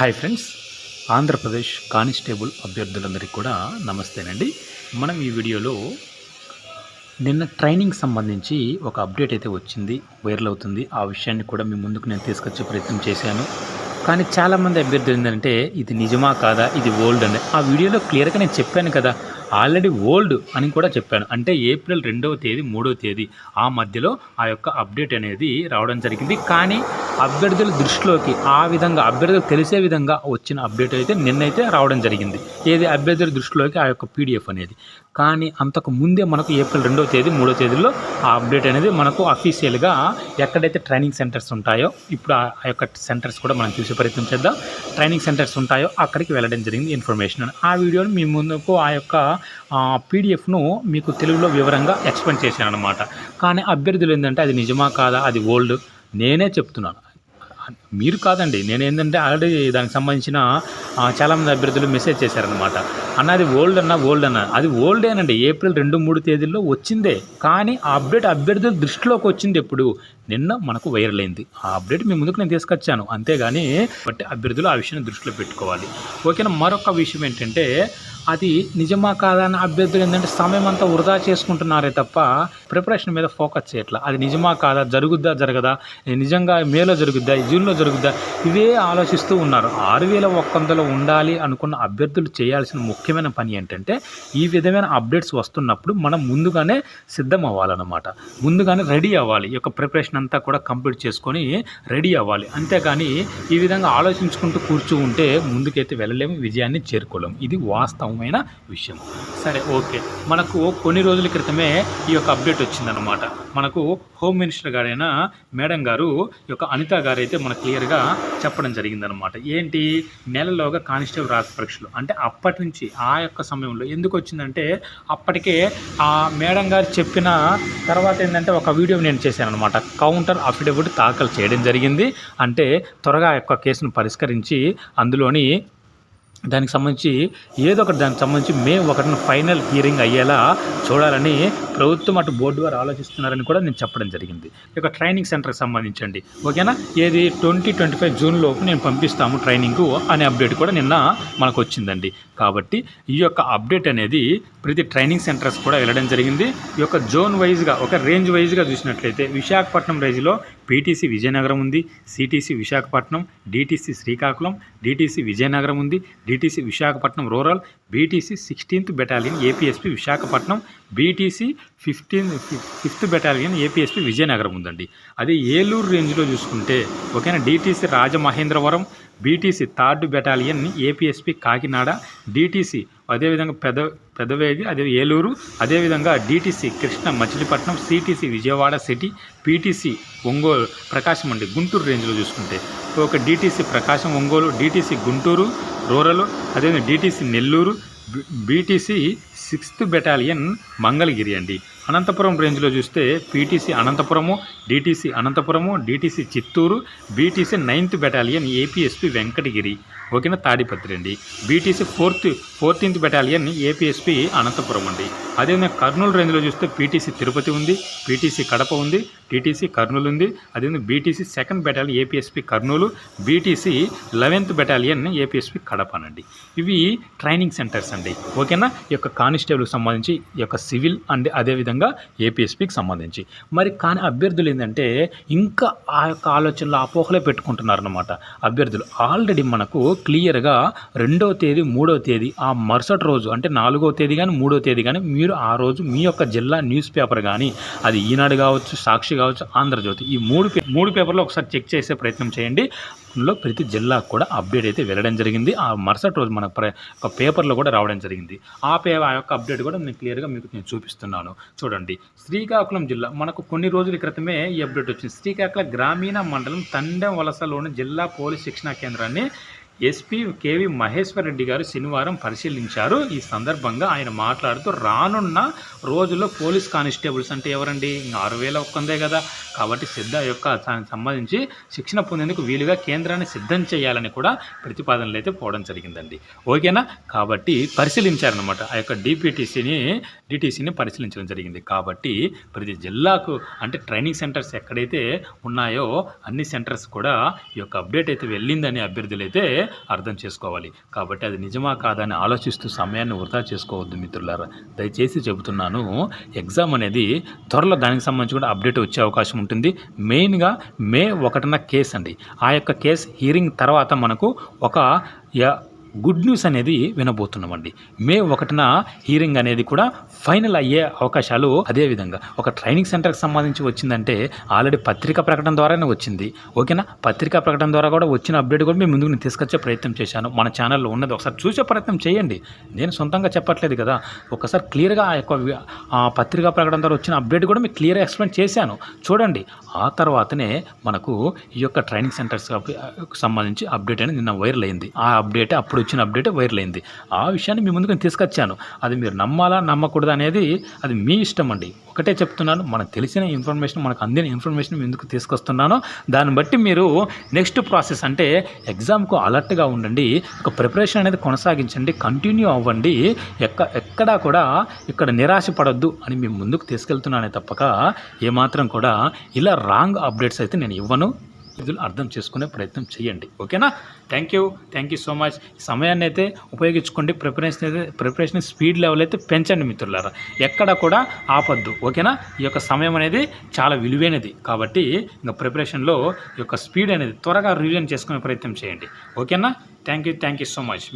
Hi friends Andhra Pradesh constable అభ్యర్థులందరికీ కూడా నమస్తేనండి. మనం ఈ వీడియోలో నిన్న ట్రైనింగ్ సంబంధించి ఒక అప్డేట్ అయితే వచ్చింది వైరల్ అవుతుంది. ఆ విషయాన్ని కూడా మీ ముందుకు నేను తీసుకొచ్చే ప్రయత్నం చేశాను. కానీ చాలామంది అభ్యర్థులు ఏంటంటే ఇది నిజమా కాదా ఇది ఓల్డ్ అని. ఆ వీడియోలో క్లియర్గా నేను చెప్పాను కదా ఆల్రెడీ ఓల్డ్ అని కూడా చెప్పాను. అంటే ఏప్రిల్ రెండవ తేదీ మూడవ తేదీ ఆ మధ్యలో ఆ యొక్క అప్డేట్ అనేది రావడం జరిగింది. కానీ అభ్యర్థుల దృష్టిలోకి ఆ విధంగా అభ్యర్థులు తెలిసే విధంగా వచ్చిన అప్డేట్ అయితే నిన్నైతే రావడం జరిగింది. ఏది అభ్యర్థుల దృష్టిలోకి ఆ యొక్క పీడిఎఫ్ అనేది. కానీ అంతకు ముందే మనకు ఏప్రిల్ రెండవ తేదీ మూడో తేదీలో ఆ అప్డేట్ అనేది మనకు అఫీషియల్గా ఎక్కడైతే ట్రైనింగ్ సెంటర్స్ ఉంటాయో ఇప్పుడు ఆ ఆ యొక్క సెంటర్స్ కూడా మనం చూసే ప్రయత్నం చేద్దాం. ట్రైనింగ్ సెంటర్స్ ఉంటాయో అక్కడికి వెళ్ళడం జరిగింది ఇన్ఫర్మేషన్. ఆ వీడియోని మీ ముందుకు ఆ యొక్క పీడిఎఫ్ను మీకు తెలుగులో వివరంగా ఎక్స్ప్లెయిన్ చేశాను అనమాట కానీ అభ్యర్థులు ఏంటంటే అది నిజమా కాదా అది ఓల్డ్ నేనే చెప్తున్నాను. on. మీరు కాదండి. నేను ఏంటంటే ఆల్రెడీ దానికి సంబంధించిన చాలామంది అభ్యర్థులు మెసేజ్ చేశారనమాట అన్న అది ఓల్డ్ అన్న ఓల్డ్ అన్న. అది ఓల్డేనండి ఏప్రిల్ రెండు మూడు తేదీల్లో వచ్చిందే. కానీ ఆ అప్డేట్ అభ్యర్థుల దృష్టిలోకి వచ్చింది ఎప్పుడు? నిన్న మనకు వైరల్ అయింది. ఆ అప్డేట్ మీ ముందుకు నేను తీసుకొచ్చాను. అంతేగాని బట్టి అభ్యర్థులు ఆ విషయాన్ని దృష్టిలో పెట్టుకోవాలి. ఓకేనా మరొక విషయం ఏంటంటే అది నిజమా కాదా అని అభ్యర్థులు ఏంటంటే సమయం అంతా వృధా చేసుకుంటున్నారే తప్ప ప్రిపరేషన్ మీద ఫోకస్ చేయట్లా. అది నిజమా కాదా? జరుగుద్దా? జరగదా? నిజంగా మేలో జరుగుద్దా? జూన్లో జరుగుద్దా? ఇవే ఆలోచిస్తూ ఉన్నారు. ఆరు వేల ఒక్క వందలు ఉండాలి అనుకున్న అభ్యర్థులు చేయాల్సిన ముఖ్యమైన పని ఏంటంటే ఈ విధమైన అప్డేట్స్ వస్తున్నప్పుడు మనం ముందుగానే సిద్ధం అవ్వాలన్నమాట ముందుగానే రెడీ అవ్వాలి. ఈ యొక్క ప్రిపరేషన్ అంతా కూడా కంప్లీట్ చేసుకొని రెడీ అవ్వాలి. అంతేగాని ఈ విధంగా ఆలోచించుకుంటూ కూర్చు ఉంటే ముందుకైతే వెళ్ళలేము విజయాన్ని చేరుకోలేము. ఇది వాస్తవమైన విషయం. సరే ఓకే. మనకు కొన్ని రోజుల క్రితమే ఈ యొక్క అప్డేట్ వచ్చిందనమాట మనకు హోమ్ మినిస్టర్ గారైన మేడం గారు ఈ యొక్క అనిత గారు అయితే మనకు క్లియర్గా చెప్పడం జరిగిందనమాట ఏంటి? నెలలోగా కానిస్టేబుల్ రాష్ట్ర పరీక్షలు. అంటే అప్పటి నుంచి ఆ యొక్క సమయంలో ఎందుకు వచ్చిందంటే అప్పటికే ఆ మేడం గారు చెప్పిన తర్వాత ఏంటంటే ఒక వీడియో నేను చేశాను అనమాట కౌంటర్ అఫిడవిట్ దాఖలు చేయడం జరిగింది. అంటే త్వరగా ఆ యొక్క కేసును పరిష్కరించి అందులోని దానికి సంబంధించి ఏదో ఒకటి దానికి సంబంధించి మే ఒకటిన ఫైనల్ హియరింగ్ అయ్యేలా చూడాలని ప్రభుత్వం అటు బోర్డు వారు ఆలోచిస్తున్నారని కూడా నేను చెప్పడం జరిగింది. ఈ యొక్క ట్రైనింగ్ సెంటర్కి సంబంధించండి. ఓకేనా? ఏది ట్వంటీ ట్వంటీ ఫైవ్ జూన్లోపు నేను పంపిస్తాము ట్రైనింగ్కు అనే అప్డేట్ కూడా నిన్న మనకు వచ్చిందండి. కాబట్టి ఈ యొక్క అప్డేట్ అనేది ప్రతి ట్రైనింగ్ సెంటర్స్ కూడా వెళ్ళడం జరిగింది. ఈ యొక్క జోన్ వైజ్గా ఒక రేంజ్ వైజ్గా చూసినట్లయితే విశాఖపట్నం రేంజ్లో పీటీసీ విజయనగరం ఉంది CTC Visakhapatnam DTC Srikakulam DTC Vizianagaram ఉంది DTC Visakhapatnam rural BTC sixteenth battalion APSP Visakhapatnam BTC fifteen fifth battalion APSP Vizianagaram ఉందండి. అదే ఏలూరు రేంజ్లో చూసుకుంటే ఓకేనా DTC Rajamahendravaram BTC third battalion APSP Kakinada DTC అదేవిధంగా పెద పెదవేగి అదే ఏలూరు అదేవిధంగా DTC Krishna Machilipatnam CTC Vijayawada city PTC Ongole Prakasam అండి గుంటూరు రేంజ్లో చూసుకుంటే. ఒక DTC Prakasam Ongole DTC Guntur rural అదేవిధంగా DTC Nellore BTC sixth battalion Mangalagiri అండి. అనంతపురం రేంజ్లో చూస్తే PTC Anantapuramu DTC Anantapuramu DTC Chittoor BTC ninth battalion APSP Venkatagiri. ఓకేనా తాడిపత్రి అండి. BTC fourth fourteenth battalion APSP Anantapur అండి. అదేవిధంగా కర్నూలు రేంజ్లో చూస్తే పీటీసీ తిరుపతి ఉంది పీటీసీ కడప ఉంది టీటీసీ కర్నూలు ఉంది. అదేవిధంగా BTC second battalion APSP Kurnool BTC eleventh battalion APSP కడపనండి ఇవి ట్రైనింగ్ సెంటర్స్ అండి. ఓకేనా? ఈ యొక్క కానిస్టేబుల్కి సంబంధించి ఈ యొక్క సివిల్ అండ్ అదేవిధంగా ఏపీఎస్పీకి సంబంధించి. మరి కానీ అభ్యర్థులు ఏంటంటే ఇంకా ఆ యొక్క ఆలోచనలు అపోహలే పెట్టుకుంటున్నారనమాట అభ్యర్థులు ఆల్రెడీ మనకు క్లియర్గా రెండవ తేదీ మూడవ తేదీ ఆ మరుసటి రోజు అంటే నాలుగవ తేదీ కానీ మూడవ తేదీ కానీ మీరు ఆ రోజు మీ యొక్క జిల్లా న్యూస్ పేపర్ కానీ అది ఈనాడు కావచ్చు సాక్షి కావచ్చు ఆంధ్రజ్యోతి. ఈ మూడు మూడు పేపర్లో ఒకసారి చెక్ చేసే ప్రయత్నం చేయండి. అందులో ప్రతి జిల్లాకు కూడా అప్డేట్ అయితే వెళ్ళడం జరిగింది. ఆ మరుసటి రోజు మన ప్ర ఒక పేపర్లో కూడా రావడం జరిగింది. ఆ పే ఆ యొక్క అప్డేట్ కూడా నేను క్లియర్గా మీకు నేను చూపిస్తున్నాను. చూడండి. శ్రీకాకుళం జిల్లా మనకు కొన్ని రోజుల క్రితమే ఈ అప్డేట్ వచ్చింది. శ్రీకాకుళం గ్రామీణ మండలం తండెం వలసలోని జిల్లా పోలీస్ శిక్షణా కేంద్రాన్ని ఎస్పీ కేవి మహేశ్వర్ రెడ్డి గారు శనివారం పరిశీలించారు. ఈ సందర్భంగా ఆయన మాట్లాడుతూ రానున్న రోజుల్లో పోలీస్ కానిస్టేబుల్స్ అంటే ఎవరండి? ఆరు వేల ఒక్కందే కదా. కాబట్టి సిద్ధ యొక్క దానికి సంబంధించి శిక్షణ పొందేందుకు వీలుగా కేంద్రాన్ని సిద్ధం చేయాలని కూడా ప్రతిపాదనలు అయితే పోవడం జరిగిందండి. ఓకేనా? కాబట్టి పరిశీలించారనమాట ఆ యొక్క డిపిటీసీని డిటీసీని పరిశీలించడం జరిగింది. కాబట్టి ప్రతి జిల్లాకు అంటే ట్రైనింగ్ సెంటర్స్ ఎక్కడైతే ఉన్నాయో అన్ని సెంటర్స్ కూడా ఈ యొక్క అప్డేట్ అయితే వెళ్ళిందని అభ్యర్థులు అయితే అర్థం చేసుకోవాలి. కాబట్టి అది నిజమా కాదని ఆలోచిస్తూ సమయాన్ని వృధా చేసుకోవద్దు మిత్రులారా. దయచేసి చెబుతున్నాను ఎగ్జామ్ అనేది త్వరలో దానికి సంబంధించి కూడా అప్డేట్ వచ్చే అవకాశం ఉంటుంది. మెయిన్గా మే ఒకటిన కేసు అండి. ఆ యొక్క కేసు హీరింగ్ తర్వాత మనకు ఒక గుడ్ న్యూస్ అనేది వినబోతున్నామండి. మే ఒకటిన హీరింగ్ అనేది కూడా ఫైనల్ అయ్యే అవకాశాలు అదే విధంగా. ఒక ట్రైనింగ్ సెంటర్కి సంబంధించి వచ్చిందంటే ఆల్రెడీ పత్రికా ప్రకటన ద్వారానే వచ్చింది. ఓకేనా? పత్రికా ప్రకటన ద్వారా కూడా వచ్చిన అప్డేట్ కూడా మేము ముందుకు నేను తీసుకొచ్చే ప్రయత్నం చేశాను. మన ఛానల్లో ఉన్నది. ఒకసారి చూసే ప్రయత్నం చేయండి. నేను సొంతంగా చెప్పట్లేదు కదా. ఒకసారి క్లియర్గా ఆ యొక్క ఆ పత్రికా ప్రకటన ద్వారా వచ్చిన అప్డేట్ కూడా మీకు క్లియర్గా ఎక్స్ప్లెయిన్ చేశాను. చూడండి. ఆ తర్వాతనే మనకు ఈ యొక్క ట్రైనింగ్ సెంటర్స్ సంబంధించి అప్డేట్ అనేది నిన్న వైరల్ అయింది. ఆ అప్డేట్ అప్పుడు వచ్చిన అప్డేట్ వైరల్ అయింది ఆ విషయాన్ని మీ ముందుకు నేను తీసుకొచ్చాను. అది మీరు నమ్మాలా నమ్మకూడదు అనేది అది మీ ఇష్టం అండి. ఒకటే చెప్తున్నాను మనకు తెలిసిన ఇన్ఫర్మేషన్ మనకు అందిన ఇన్ఫర్మేషన్ ఎందుకు తీసుకొస్తున్నానో. దాన్ని బట్టి మీరు నెక్స్ట్ ప్రాసెస్ అంటే ఎగ్జామ్కు అలర్ట్గా ఉండండి ఒక ప్రిపరేషన్ అనేది కొనసాగించండి కంటిన్యూ అవ్వండి. ఎక్క ఎక్కడా కూడా ఇక్కడ నిరాశ పడొద్దు అని మేము ముందుకు తీసుకెళ్తున్నానే తప్పక. ఏమాత్రం కూడా ఇలా రాంగ్ అప్డేట్స్ అయితే నేను ఇవ్వను. విధులు అర్థం చేసుకునే ప్రయత్నం చేయండి. ఓకేనా? Thank you thank you so much సమయాన్ని అయితే ఉపయోగించుకోండి. ప్రిపరేషన్ అయితే ప్రిపరేషన్ స్పీడ్ లెవెల్ అయితే పెంచండి మిత్రులారా. ఎక్కడ కూడా ఆపద్దు. ఓకేనా? ఈ యొక్క సమయం అనేది చాలా విలువైనది. కాబట్టి ఇంకా ప్రిపరేషన్లో ఈ యొక్క స్పీడ్ అనేది త్వరగా రివిజన్ చేసుకునే ప్రయత్నం చేయండి. ఓకేనా? Thank you thank you so much